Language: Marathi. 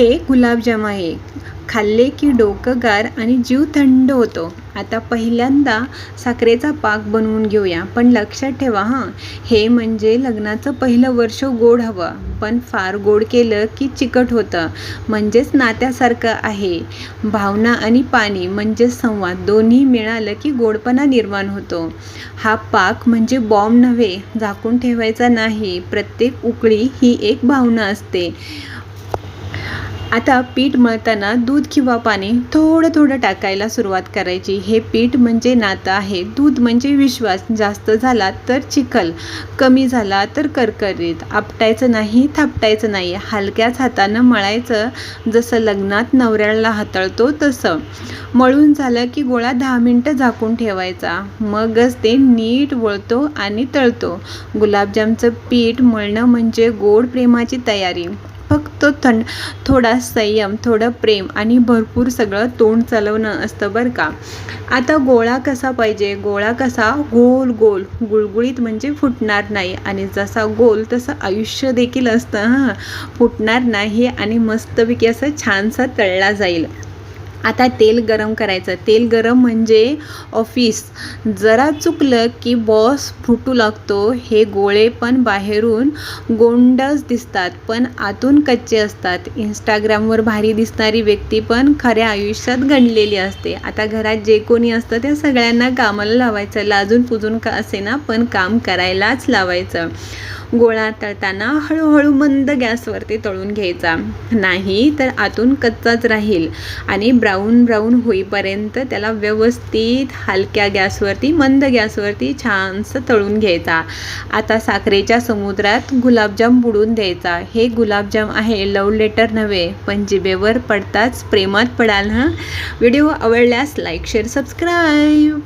हे गुलाबजाम आहे खाल्ले की डोकं गार आणि जीव थंड होतो. आता पहिल्यांदा साखरेचा पाक बनवून घेऊया. पण लक्षात ठेवा हां. हे म्हणजे लग्नाचं पहिलं वर्ष गोड हवं. पण फार गोड केलं की चिकट होतं. म्हणजेच नात्यासारखं आहे. भावना आणि पाणी म्हणजेच संवाद. दोन्ही मिळालं की गोडपणा निर्माण होतो. हा पाक म्हणजे बॉम्ब नव्हे. झाकून ठेवायचा नाही. प्रत्येक उकळी ही एक भावना असते. आता पीठ मळताना दूध किंवा पाणी थोडं थोडं टाकायला सुरुवात करायची. हे पीठ म्हणजे नातं आहे. दूध म्हणजे विश्वास. जास्त झाला तर चिखल. कमी झाला तर करकरीत. आपटायचं नाही थापटायचं नाही. हलक्याच हातानं मळायचं. जसं लग्नात नवऱ्याला हाताळतो तसं. मळून झालं की गोळा दहा मिनटं झाकून ठेवायचा. मगच ते नीट वळतो आणि तळतो. गुलाबजामचं पीठ मळणं म्हणजे गोड प्रेमाची तयारी. फक्त थंड थोडा संयम थोडं प्रेम आणि भरपूर सगळं तोंड चालवणं असतं बरं का. आता गोळा कसा पाहिजे? गोळा कसा? गोल गोल. गुळगुळीत म्हणजे फुटणार नाही आणि जसा गोल तसं आयुष्य देखील असतं हां. फुटणार नाही आणि मस्तपैकी असं छानसा तळला जाईल. आता तेल गरम करायचं. तेल गरम म्हणजे ऑफिस जरा चुकलं की बॉस फुटू लागतो. हे गोळे पण बाहेरून गोंडच दिसतात पण आतून कच्चे असतात. इंस्टाग्रामवर भारी दिसणारी व्यक्ती पण खऱ्या आयुष्यात गणलेली असते. आता घरात जे कोणी असतं त्या सगळ्यांना कामाला लावायचं. लाजून पुजून का असे ना पण काम करायलाच लावायचं. गोळा तळताना हळूहळू मंद गॅसवरती तळून घ्यायचा. नाही तर आतून कच्चाच राहील आणि ब्राऊन ब्राऊन होईपर्यंत त्याला व्यवस्थित हलक्या गॅसवरती मंद गॅसवरती छानसं तळून घ्यायचा. आता साखरेच्या समुद्रात गुलाबजाम बुडून द्यायचा. हे गुलाबजाम आहे लव लेटर नव्हे पण जिबेवर पडताच प्रेमात पडाल ना व्हिडिओ आवडल्यास लाईक शेअर सबस्क्राईब!